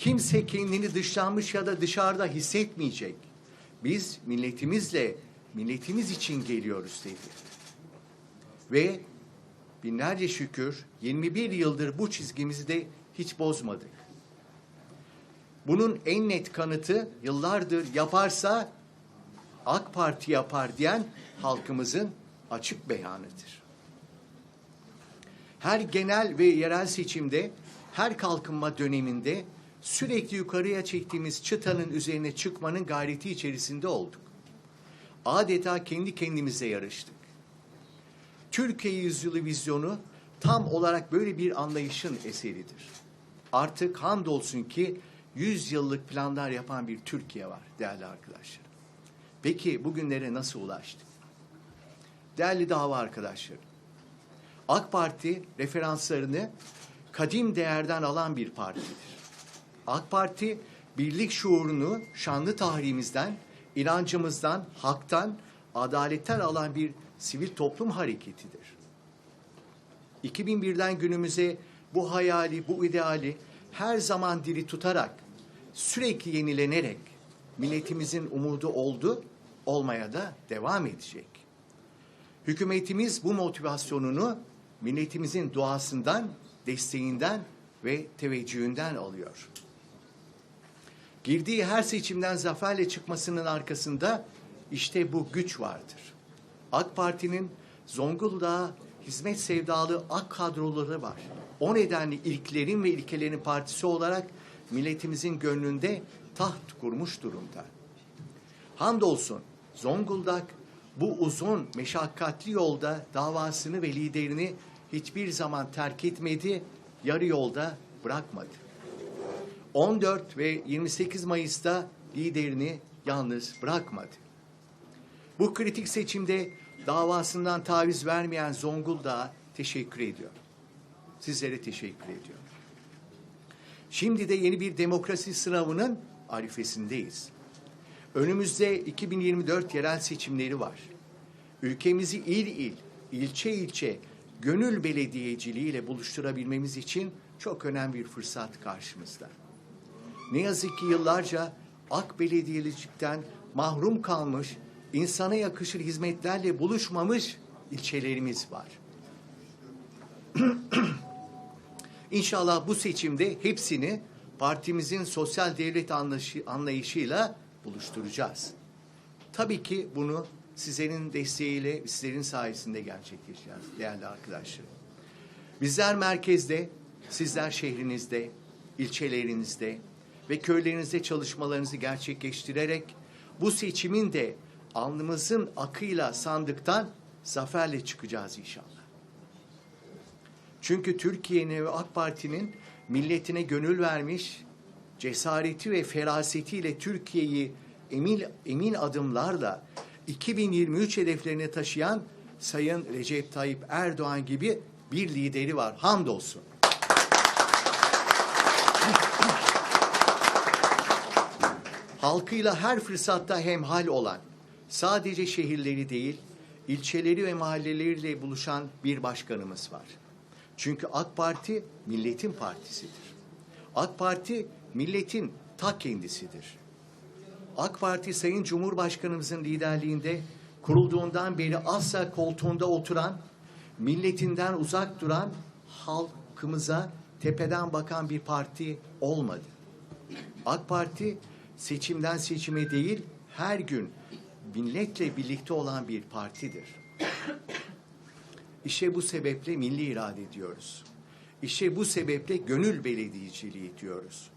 Kimse kendini dışlanmış ya da dışarıda hissetmeyecek. Biz milletimizle, milletimiz için geliyoruz dedi. Ve binlerce şükür 21 yıldır bu çizgimizi de hiç bozmadık. Bunun en net kanıtı yıllardır yaparsa AK Parti yapar diyen halkımızın açık beyanıdır. Her genel ve yerel seçimde, her kalkınma döneminde sürekli yukarıya çektiğimiz çıtanın üzerine çıkmanın gayreti içerisinde olduk. Adeta kendi kendimize yarıştık. Türkiye Yüzyılı vizyonu tam olarak böyle bir anlayışın eseridir. Artık hamdolsun ki 100 yıllık planlar yapan bir Türkiye var değerli arkadaşlar. Peki bugünlere nasıl ulaştık? Değerli dava arkadaşlarım, AK Parti referanslarını kadim değerden alan bir partidir. AK Parti birlik şuurunu şanlı tarihimizden, inancımızdan, haktan, adaletten alan bir sivil toplum hareketidir. 2001'den günümüze bu hayali, bu ideali her zaman diri tutarak, sürekli yenilenerek milletimizin umudu oldu, olmaya da devam edecek. Hükümetimiz bu motivasyonunu milletimizin duasından, desteğinden ve teveccühünden alıyor. Girdiği her seçimden zaferle çıkmasının arkasında işte bu güç vardır. AK Parti'nin Zonguldak'a hizmet sevdalı AK kadroları var. O nedenle ilklerin ve ilkelerin partisi olarak milletimizin gönlünde taht kurmuş durumda. Hamdolsun Zonguldak bu uzun meşakkatli yolda davasını ve liderini hiçbir zaman terk etmedi, yarı yolda bırakmadı. 14 ve 28 Mayıs'ta liderini yalnız bırakmadı. Bu kritik seçimde davasından taviz vermeyen Zonguldak'a teşekkür ediyorum. Sizlere teşekkür ediyorum. Şimdi de yeni bir demokrasi sınavının arifesindeyiz. Önümüzde 2024 yerel seçimleri var. Ülkemizi il il, ilçe ilçe, gönül belediyeciliğiyle buluşturabilmemiz için çok önemli bir fırsat karşımızda. Ne yazık ki yıllarca ak belediyecilikten mahrum kalmış, insana yakışır hizmetlerle buluşmamış ilçelerimiz var. İnşallah bu seçimde hepsini partimizin sosyal devlet anlayışı, anlayışıyla buluşturacağız. Tabii ki bunu sizlerin desteğiyle, sizlerin sayesinde gerçekleşeceğiz değerli arkadaşlarım. Bizler merkezde, sizler şehrinizde, ilçelerinizde ve köylerinizde çalışmalarınızı gerçekleştirerek bu seçimin de alnımızın akıyla sandıktan zaferle çıkacağız inşallah. Çünkü Türkiye'nin ve AK Parti'nin milletine gönül vermiş, cesareti ve ferasetiyle Türkiye'yi emin, emin adımlarla 2023 hedeflerine taşıyan Sayın Recep Tayyip Erdoğan gibi bir lideri var. Hamdolsun. Halkıyla her fırsatta hemhal olan, sadece şehirleri değil, ilçeleri ve mahalleleriyle buluşan bir başkanımız var. Çünkü AK Parti milletin partisidir. AK Parti milletin ta kendisidir. AK Parti Sayın Cumhurbaşkanımızın liderliğinde kurulduğundan beri asla koltuğunda oturan, milletinden uzak duran, halkımıza tepeden bakan bir parti olmadı. AK Parti seçimden seçime değil, her gün milletle birlikte olan bir partidir. İşte bu sebeple milli irade diyoruz. İşte bu sebeple gönül belediyeciliği diyoruz.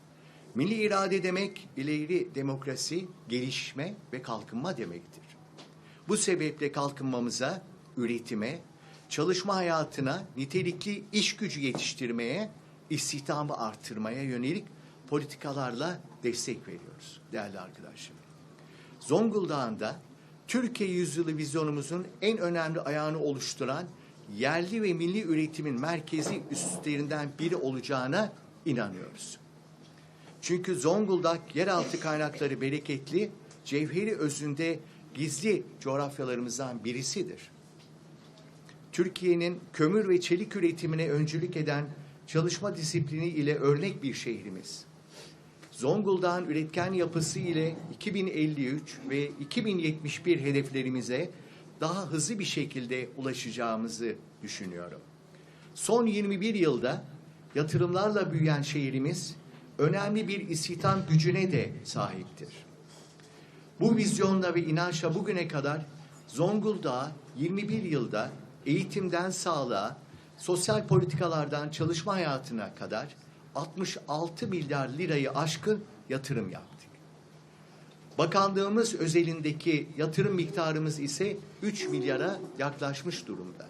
Milli irade demek ileri demokrasi, gelişme ve kalkınma demektir. Bu sebeple kalkınmamıza, üretime, çalışma hayatına, nitelikli iş gücü yetiştirmeye, istihdamı artırmaya yönelik politikalarla destek veriyoruz değerli arkadaşlar. Zonguldak'ın da Türkiye Yüzyılı vizyonumuzun en önemli ayağını oluşturan yerli ve milli üretimin merkezi üstlerinden biri olacağına inanıyoruz. Çünkü Zonguldak yeraltı kaynakları bereketli, cevheri özünde gizli coğrafyalarımızdan birisidir. Türkiye'nin kömür ve çelik üretimine öncülük eden çalışma disiplini ile örnek bir şehrimiz. Zonguldak'ın üretken yapısı ile 2053 ve 2071 hedeflerimize daha hızlı bir şekilde ulaşacağımızı düşünüyorum. Son 21 yılda yatırımlarla büyüyen şehrimiz önemli bir istihdam gücüne de sahiptir. Bu vizyonla ve inançla bugüne kadar Zonguldak'a 21 yılda eğitimden sağlığa, sosyal politikalardan çalışma hayatına kadar 66 milyar lirayı aşkın yatırım yaptık. Bakanlığımız özelindeki yatırım miktarımız ise 3 milyara yaklaşmış durumda.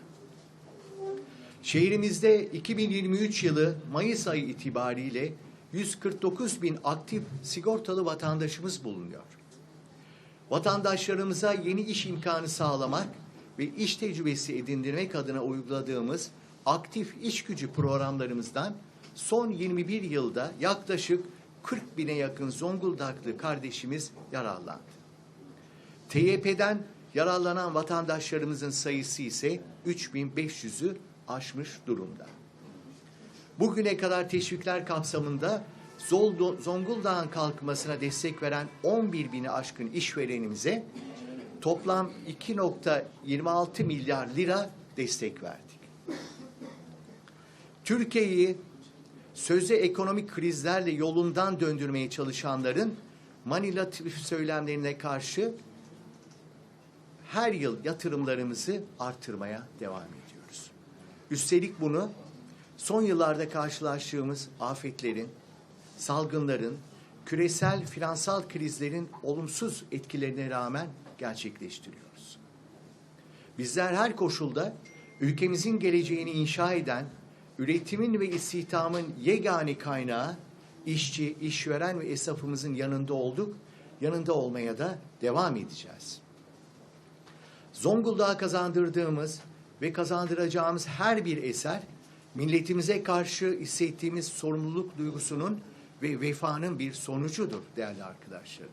Şehrimizde 2023 yılı Mayıs ayı itibariyle 149 bin aktif sigortalı vatandaşımız bulunuyor. Vatandaşlarımıza yeni iş imkanı sağlamak ve iş tecrübesi edindirmek adına uyguladığımız aktif iş gücü programlarımızdan son 21 yılda yaklaşık 40 bine yakın Zonguldaklı kardeşimiz yararlandı. TYP'den yararlanan vatandaşlarımızın sayısı ise 3500'ü aşmış durumda. Bugüne kadar teşvikler kapsamında Zonguldak'ın kalkınmasına destek veren 11 bini aşkın işverenimize toplam 2.26 milyar lira destek verdik. Türkiye'yi sözde ekonomik krizlerle yolundan döndürmeye çalışanların manipülatif söylemlerine karşı her yıl yatırımlarımızı artırmaya devam ediyoruz. Üstelik bunu son yıllarda karşılaştığımız afetlerin, salgınların, küresel finansal krizlerin olumsuz etkilerine rağmen gerçekleştiriyoruz. Bizler her koşulda ülkemizin geleceğini inşa eden, üretimin ve istihdamın yegane kaynağı işçi, işveren ve esnafımızın yanında olduk, yanında olmaya da devam edeceğiz. Zonguldak'a kazandırdığımız ve kazandıracağımız her bir eser milletimize karşı hissettiğimiz sorumluluk duygusunun ve vefanın bir sonucudur değerli arkadaşlarım.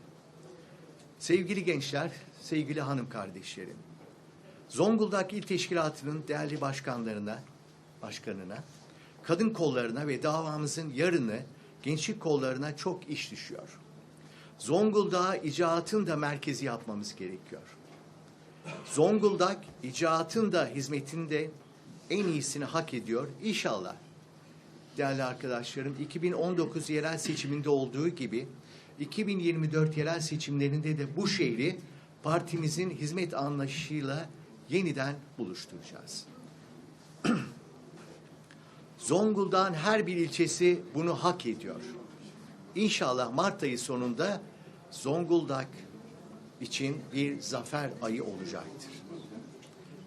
Sevgili gençler, sevgili hanım kardeşlerim. Zonguldak İl Teşkilatı'nın değerli başkanlarına, başkanına, kadın kollarına ve davamızın yarını gençlik kollarına çok iş düşüyor. Zonguldak'a icraatın da merkezi yapmamız gerekiyor. Zonguldak icraatın da hizmetinde en iyisini hak ediyor. İnşallah değerli arkadaşlarım 2019 yerel seçiminde olduğu gibi 2024 yerel seçimlerinde de bu şehri partimizin hizmet anlayışıyla yeniden buluşturacağız. Zonguldak'ın her bir ilçesi bunu hak ediyor. İnşallah Mart ayı sonunda Zonguldak için bir zafer ayı olacaktır.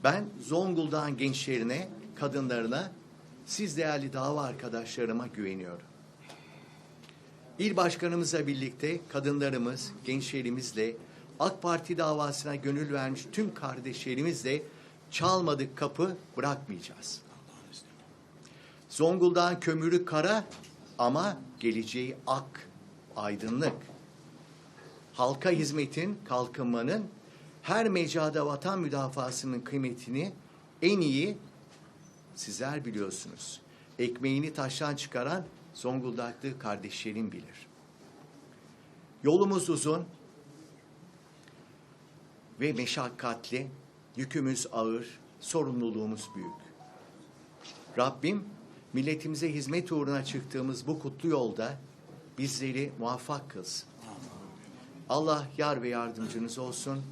Ben Zonguldak'ın gençlerine, kadınlarına, siz değerli dava arkadaşlarıma güveniyorum. İl başkanımızla birlikte kadınlarımız, gençlerimizle, AK Parti davasına gönül vermiş tüm kardeşlerimizle çalmadık kapı bırakmayacağız. Zonguldak'ın kömürü kara ama geleceği ak, aydınlık. Halka hizmetin, kalkınmanın her mecrada vatan müdafasının kıymetini en iyi sizler biliyorsunuz. Ekmeğini taştan çıkaran Zonguldaklı kardeşlerim bilir. Yolumuz uzun ve meşakkatli, yükümüz ağır, sorumluluğumuz büyük. Rabbim milletimize hizmet uğruna çıktığımız bu kutlu yolda bizleri muvaffak kılsın. Allah yar ve yardımcınız olsun.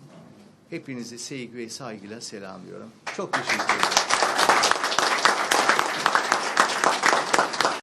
Hepinizi sevgi ve saygıyla selamlıyorum. Çok teşekkür ederim.